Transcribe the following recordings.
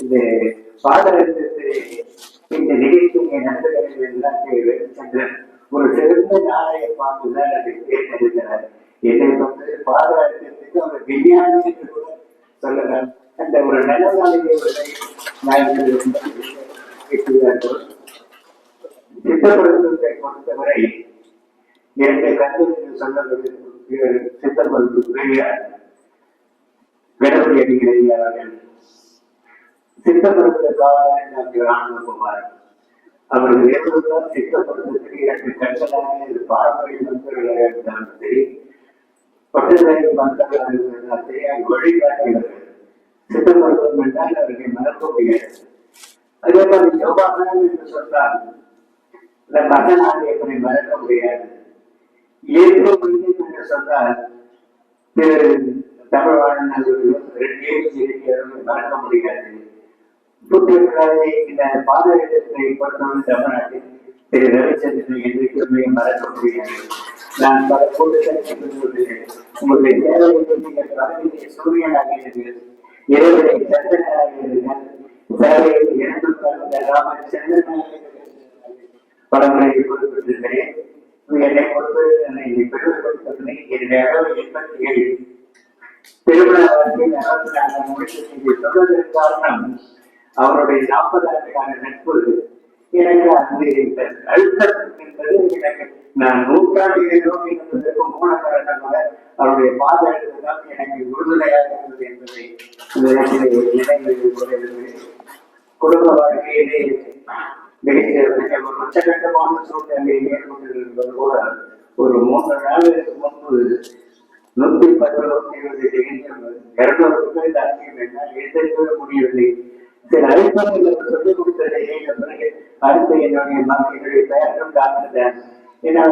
இந்த பாடகத்திற்கு இந்த நிகழ்ச்சியை எல்லாம் ஒரு சிறந்த நாளைய பார்த்துதான் அதை தேர்ந்தெடுக்கிறார் என்னை வந்து பாதகத்திற்கு ஒரு விஞ்ஞானி என்று கூட சொல்லலாம் அந்த ஒரு நல்ல நாளையை நாங்கள் சித்தப்படுத்தத்தை பொறுத்தவரை இரண்டு கருத்துக்கள் சொன்னது சித்தப்படுத்து பெரியார் கணபதி சித்தப்படுத்துவதற்காக டாக்டர் ஆனந்தகுமார் அவர்கள் எப்பொழுதுதான் சித்தப்படுத்துவதற்கு இரண்டு கண்களாக இது பார்வை இருந்தாலும் சரி இருந்தாலும் சரி அது சித்தப்படுத்தும் என்றால் அவர்களை மறக்க முடியாது. அதே மாதிரி என்று சொன்னால் இந்த மறக்க முடியாது என்று சொன்னால் திரு மறக்க முடியாது இந்த பாதகத்தை பொறுத்தவரை தமிழ்நாட்டில் திரு ரவிச்சந்திரன் என்றைக்குமே மறக்க முடியாது நான் பல கூட்டத்தில் உங்களுடைய தேவையை நீங்கள் பதவியை சூரியனாகிறது இரவிலை படங்களை என்னை பொறுத்து என்னை பெருமைப்படுத்தவில்லை என்னுடைய அளவு எண்பத்தி ஏழு நாங்கள் முடித்து சொல்வதற்கு காரணம் அவருடைய நாற்பது ஆண்டுகான நட்பு எனக்கு அந்த அழுத்தம் என்பது எனக்கு நான் நூற்றாண்டு நோக்கி இருந்ததற்கு மூல காரணமாக அவருடைய பாத தான் எனக்கு உறுதுணையாக இருந்தது என்பதை இந்த நினைவில் குடும்ப வாழ்க்கையிலே மிக ஒரு உச்சகட்டமான சூழ்நிலை ஏற்பட்டிருப்பது கூட ஒரு மூன்று நாளுக்கு முன்பு நூத்தி பத்து நூத்தி இருபது டிகிரி இருநூறு பேர் தாக்கி என்னால் எதிர்க்கவே முடியவில்லை சில அடிப்படையில் சொல்லிக் கொடுத்ததையே பிறகு அடுத்து என்னுடைய மகனுடைய பெயரும் டாக்டர் ஏன்னா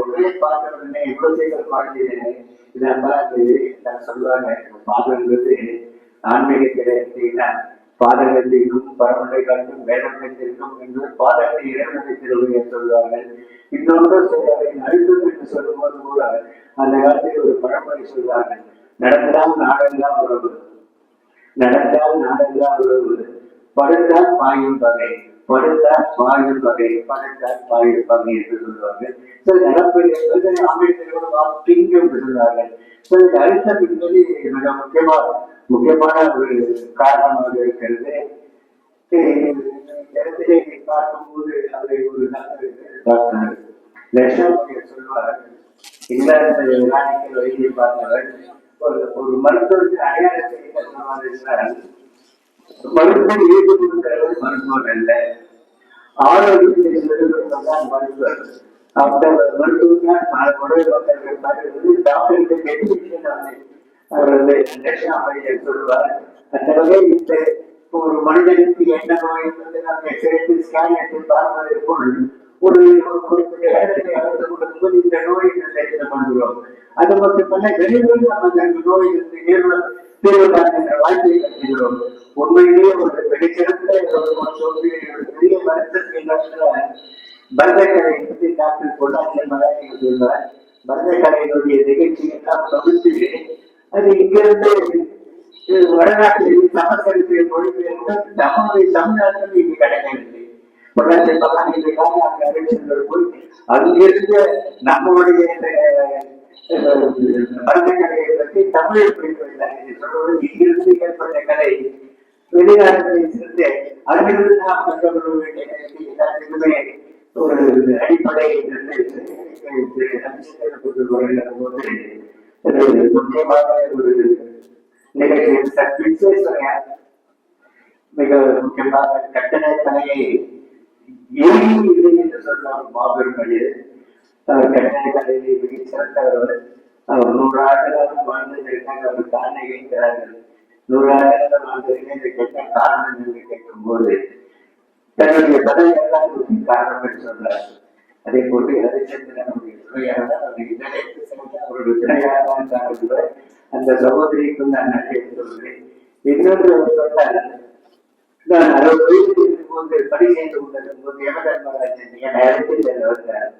உடனே பார்த்த உடனே எவ்வளவு சீக்கிரம் வாழ்ந்தேன் இதெல்லாம் சொல்லுவாங்க பாதங்கிறது ஆன்மீகத்தில் எடுத்தீங்கன்னா பாதகத்திற்கும் கண்டும் வேதம் வேதத்திற்கும் என்று பாதத்தை இறைவனை திருவிழை சொல்வார்கள். இன்னொன்று சிலரின் அழுத்தம் என்று சொல்லும்போது கூட அந்த காலத்தில் ஒரு பழமொழி சொல்வார்கள். நடந்தால் நாடெல்லாம் உறவு நடந்தால் நாடெல்லாம் உறவு படுத்தால் பாயும் வகை படுத்தால் பாயும் வகை படுத்தால் பாயும் வகை என்று சொல்வார்கள். சில நடப்பெரிய என்பது திங்கம் என்று சொல்வார்கள். சில அழுத்தம் என்பது மிக முக்கியமாக முக்கியமான ஒரு காரணமாக இருக்கிறது. இடத்திலே பார்க்கும்போது அதை ஒரு டாக்டர் சொல்வார் இங்கிலாந்து ராணிகள் வைத்தியம் பார்த்தவர் ஒரு ஒரு மருத்துவருக்கு அடையாளத்தை என்ன சொன்னார் மருத்துவர் மருத்துவம் ஈடுபடுகிறது மருத்துவர் அல்ல. ஆரோக்கியத்தை சொல்லுவதுதான் மருத்துவர். அந்த மருத்துவர் தான் உடல் டாக்டருக்கு டெலிவிஷன் அந்த வகையில் இந்த ஒரு மனிதனுக்கு என்ன நோய் என்பதை ஸ்கேன் எடுத்து ஒரு குறிப்பிட்ட இடத்தை கொடுக்கும்போது இந்த நோய் தெரிந்து கொள்கிறோம் அது மட்டுமல்ல வெளியில் நம்ம அந்த நோய் தீர்வு காண்கின்ற வாய்ப்பை உண்மையிலேயே ஒரு மிகச்சிறந்த ஒரு பெரிய மருத்துவ பரதக்கரை பற்றி டாக்டர் பொள்ளாச்சி மகாஜி சொல்வார். பரதக்கரையினுடைய நிகழ்ச்சி தொகுத்து அது இங்கிருந்து வடநாட்டில் சமஸ்கிருத மொழிபெயர்ந்து தமிழை தமிழ்நாட்டில் இங்கு கிடைக்கவில்லை. பொள்ளாச்சி போய் அங்கிருந்து நம்மளுடைய பரதக்கலையை பற்றி தமிழில் படிக்கவில்லை சொல்வது இங்கிருந்து ஏற்பட்ட கலை வெளிநாடுகளில் இருந்து அங்கிருந்து நாம் கற்றுக்கொள்ள வேண்டிய எல்லாத்துக்குமே ஒரு அடிப்படை முக்கியமான ஒரு நிகழ்ச்சி மிக முக்கியமான கட்டண கலையை ஏழி என்று சொன்ன மாபெரும் மனிதர் அவர் கண்ணனை கலையிலே மிக சிறந்தவர் அவர் நூறு வாழ்ந்திருக்காங்க அவர் தானே கேட்கிறார்கள் நூறு ஆண்டுகாலம் இந்த கெட்ட காரணம் என்று கேட்கும் போது தன்னுடைய பதவி எல்லாம் காரணம் என்று சொன்னார் அதே போன்று அவருடைய அந்த சகோதரிக்கும் நான் நன்றி சொல்கிறேன் இன்னொன்று அவர் நான் அறுபது இருக்கும்போது பணி செய்து கொண்டிருக்கும் போது யமதர்மராஜன் வந்தார்.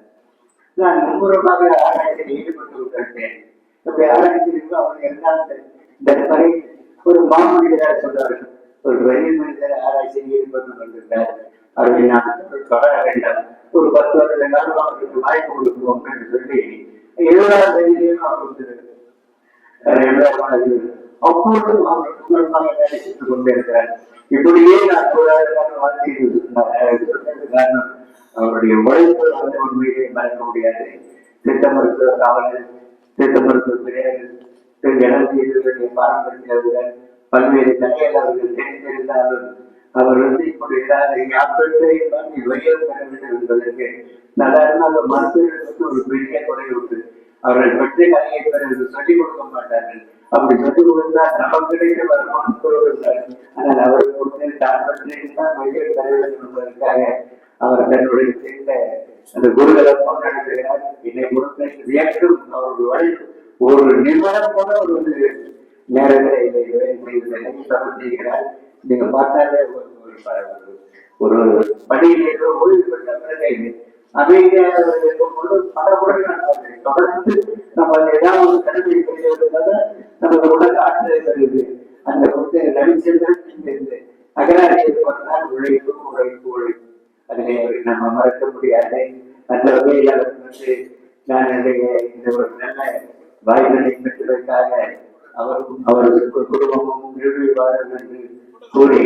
நான் மும்முரமாக ஆராய்ச்சியில் ஈடுபட்டு கொண்டிருந்தேன். அப்படி ஆராய்ச்சியில் அவர் எல்லாம் தர்மரை ஒரு மாமனிதராக சொல்றார்கள் ஒரு வெளி மனிதர் ஆராய்ச்சியில் ஈடுபட்டு கொண்டிருந்தார். அவரை நான் தொடர வேண்டாம். ஒரு பத்து வருட காலம் அவர்களுக்கு வாய்ப்பு கொடுப்போம் என்று சொல்லி எழுபதாம் தேதியிலும் அவருக்கு அப்பொழுது அவர் தூரமாக வேலை செய்து கொண்டிருக்கிறார் இப்படியே நான் தொழிலாளர்கள் வாழ்க்கையில் காரணம் அவருடைய உழைப்பு அந்த உண்மையிலே மறக்க முடியாது. திட்ட மருத்துவ காவலர் திட்ட மருத்துவ பிரியாளர் திரு இளஞ்செய்திகளுடைய பாரம்பரியத்துடன் பல்வேறு தகைகள் அவர்கள் தெரிந்திருந்தாலும் அவர் வந்து இப்படி பெற வேண்டும் என்பதற்கு சாதாரண மருத்துவர்களுக்கு ஒரு பெரிய குறை உண்டு. அவர்கள் பற்றி கலையை பிறகு சொல்லிக் கொடுக்க மாட்டார்கள். அப்படி சொல்லிக் கொடுத்தா நமக்கு கிடைக்க வருமானம் ஆனால் அவர் கொடுத்து தான் பற்றியிருந்தால் வெளியில் பெற வேண்டும் என்பதற்காக அவர் தன்னுடைய சேர்ந்த அந்த குருகளை கொண்டாடுகிறார் என்னை கொடுத்த வியக்கும். அவருடைய ஒரு நிமிடம் கூட ஒரு நேரத்தில் இதை செய்கிறார் நீங்க பார்த்தாலே ஒரு ஒரு ப- ஒரு பணியிலே ஓய்வு பெற்ற பிறகு அமைதியாக தொடர்ந்து நம்ம ஏதாவது ஒரு கடமை செய்வதற்காக நமக்கு உடல் ஆற்றல் அந்த வந்து ரவிச்சந்திரன் உழைப்பு உழைப்பு உழைப்பு. அதிலே நம்ம மறக்க முடியாது அந்த வகையில் அவர் வந்து நான் இந்த ஒரு நல்ல வாய்ப்பினை பெற்றதற்காக அவரும் அவரது குடும்பமும் நிறுவிவார்கள் என்று கூறி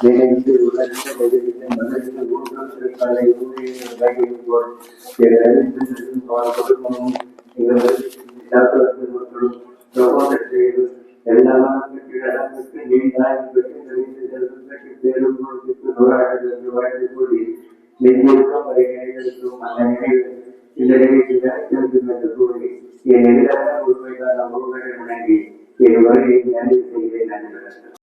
நினைத்து உணர்ந்து நெருங்கின மனதில் ஊற்றத்திற்கான ஊழியர்கள் வகையில் அவர் குடும்பமும் எங்களது நீண்டாய் பெற்று நிறைந்து செல்வதற்கு பேரும் நூறாண்டு வாழ்ந்து கூடி நெஞ்சிற்கும் அந்த இந்த என்று கூறி என் எதிரான உண்மைக்கான உருவனை வணங்கி என் வருகையை நன்றி செய்கிறேன் நன்றி